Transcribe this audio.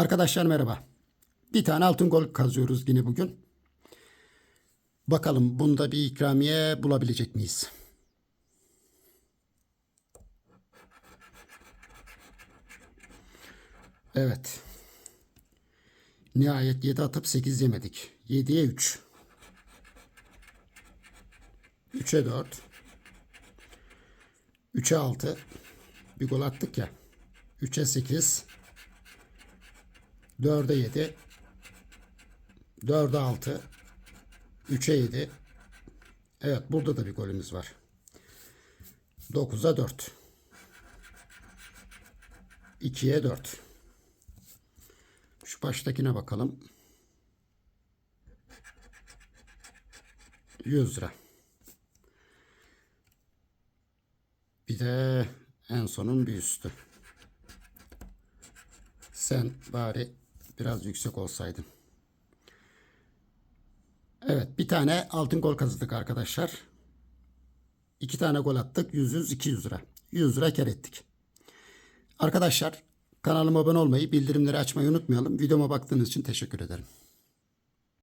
Arkadaşlar merhaba. Bir tane altın gol kazıyoruz yine bugün. Bakalım bunda bir ikramiye bulabilecek miyiz? Evet. Nihayet 7 atıp 8 yemedik. 7'ye 3. 3'e 4. 3'e 6. Bir gol attık ya. 3'e 8. 4'e 7. 4'e 6. 3'e 7. Evet burada da bir golümüz var. 9'a 4. 2'ye 4. Şu baştakine bakalım. 100 lira. Bir de en sonun bir üstü. Sen bari biraz yüksek olsaydın. Evet bir tane altın gol kazıdık arkadaşlar. İki tane gol attık. 100 100 200 lira. 100 lira kar ettik. Arkadaşlar kanalıma abone olmayı, bildirimleri açmayı unutmayalım. Videoma baktığınız için teşekkür ederim.